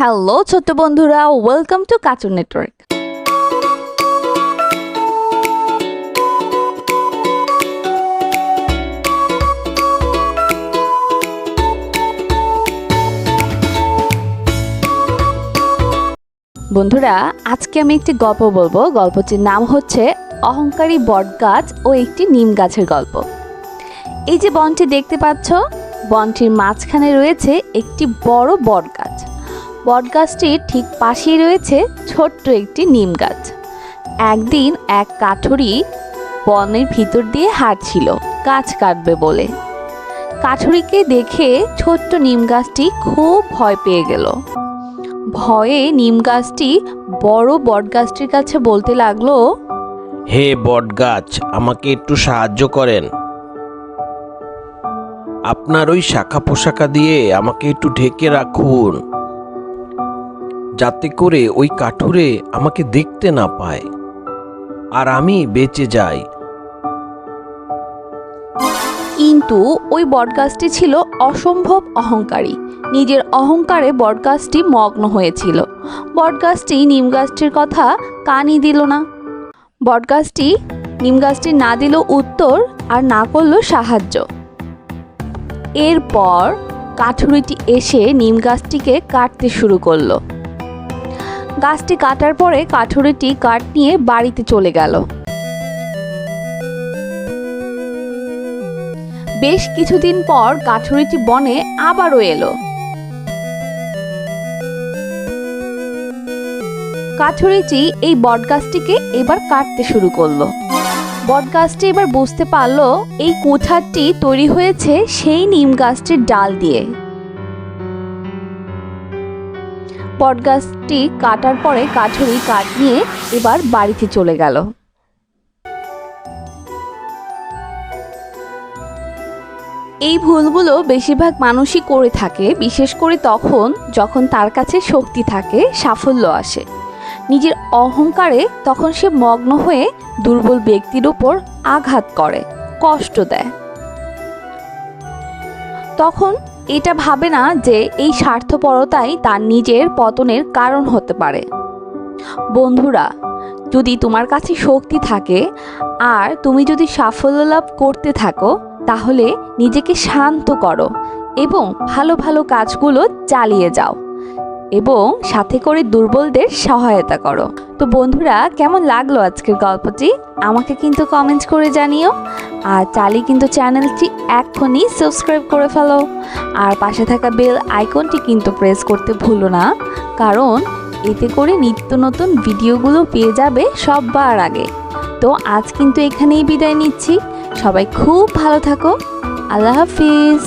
Hello ছোট্ট বন্ধুরা welcome to cartoon network বন্ধুরা, আজকে আমি একটি গল্প বলব। গল্পটির নাম হচ্ছে অহংকারী বট গাছ ও একটি নিম গাছের গল্প। এই যে বনটি দেখতে পাচ্ছ, বনটির মাঝখানে রয়েছে একটি বড় বটগাছ। বটগাছটির ঠিক পাশেই রয়েছে ছোট্ট একটি নিম গাছ। একদিন এক কাঠুরি বনের ভিতর দিয়ে হাঁটছিল, গাছ কাটবে বলে। কাঠুরিকে দেখে ছোট্ট নিম গাছটি খুব ভয় পেয়ে গেল। ভয়ে নিম গাছটি বড় বটগাছটির কাছে বলতে লাগল, হে বটগাছ, আমাকে একটু সাহায্য করেন। আপনার ওই শাখা পোশাকা দিয়ে আমাকে একটু ঢেকে রাখুন। যাতে করে ওই কাঠুরে আমাকে দেখতে না পায়। আর আমি বেঁচে যাই। কিন্তু ওই বটগাছটি ছিল অসম্ভব অহংকারী। নিজের অহংকারে বটগাছটি মগ্ন হয়েছিল। বটগাছটি নিম গাছটির কথা কানই দিল না। বটগাছটি নিম গাছটি না দিল উত্তর আর না করল সাহায্য। এরপর কাঠুরিটি এসে নিম গাছটিকে কাটতে শুরু করল। গাছটি কাটার পরে কাঠুরিটি কাঠ নিয়ে বাড়িতে চলে গেল। বেশ কিছুদিন পর কাঠুরিটি বনে আবারও এলো। কাঠুরিটি এই বটগাছটিকে এবার কাটতে শুরু করল। বটগাছটি এবার বুঝতে পারল এই কুঠারটি তৈরি হয়েছে সেই নিম গাছটির ডাল দিয়ে। বটগাছটি কাটার পরে কাঠুরি কাঠ নিয়ে এবার বাড়িতে চলে গেল। এই ভুলগুলো বেশিরভাগ মানুষই করে থাকে, বিশেষ করে তখন যখন তার কাছে শক্তি থাকে, সাফল্য আসে। নিজের অহংকারে তখন সে মগ্ন হয়ে দুর্বল ব্যক্তির উপর আঘাত করে, কষ্ট দেয়। তখন এটা ভাবে না যে এই স্বার্থপরতাই তার নিজের পতনের কারণ হতে পারে। বন্ধুরা, যদি তোমার কাছে শক্তি থাকে আর তুমি যদি সাফল্য লাভ করতে থাকো, তাহলে নিজেকে শান্ত করো এবং ভালো ভালো কাজগুলো চালিয়ে যাও এবং সাথে করে দুর্বলদের সহায়তা করো। তো বন্ধুরা, কেমন লাগল আজকের গল্পটি? আমাকে কিন্তু কমেন্ট করে জানিও। আর চালিয়ে কিন্তু চ্যানেলটি এক্ষুনি সাবস্ক্রাইব করে ফেলো। আর পাশে থাকা বেল আইকনটি কিন্তু প্রেস করতে ভুলো না, কারণ এতে করে নিত্য নতুন ভিডিওগুলো পেয়ে যাবে সববার আগে। তো আজ কিন্তু এখানেই বিদায় নিচ্ছি। সবাই খুব ভালো থাকো। আল্লাহ হাফিজ।